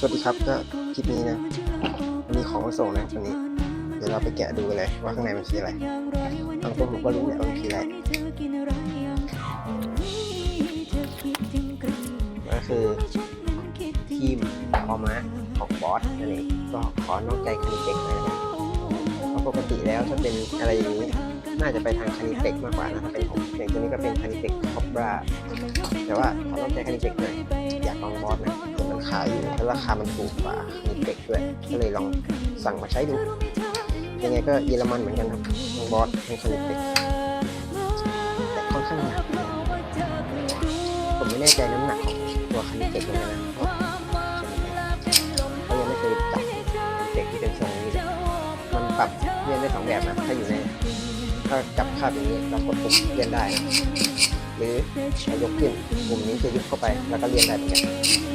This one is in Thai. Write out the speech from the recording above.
สวัสดีครับก็คลิปนี้นะมีของมาส่งนะวันนี้ เดี๋ยวเราไปแกะดูกันเลยว่าข้างในมันคืออะไรบางคนผมก็รู้แหละว่ามันคืออะไรก็คือทีมคอมะของบอสนั่นเองก็ขอนอกใจคานิเต็กหน่อยนะครับเพราะปกติแล้วถ้าเป็นอะไรอย่างนี้น่าจะไปทางคานิเต็กมากกว่านะถ้าเป็นผมอย่างตัวนี้ก็เป็นคานิเต็กคอบราแต่ว่าขอนอกใจคานิเต็กหน่อยายอยู่แล้วราคามันถูกกว่าคานิเต็กด้วยก็เลยลองสั่งมาใช้ดู ยังไงก็เยอรมันเหมือนกันครับทั้งบอสทั้งคานิเต็กแต่ค่อนข้างหนักนะผมไม่แน่ใจน้ำหนักของตัวคานิเต็กเลยนะเพราะยังไม่เคยจับคานิเต็กที่เป็นทรงนี้เลยมันปรับเลื่อนได้สองแบบนะถ้าอยู่ในถ้าจับภาพอย่างนี้เรากดปุ่มเลื่อนได้นะหรือยกขึ้นปุ่มนี้จะยุบเข้าไปแล้วก็เลื่อนได้เหมือนกัน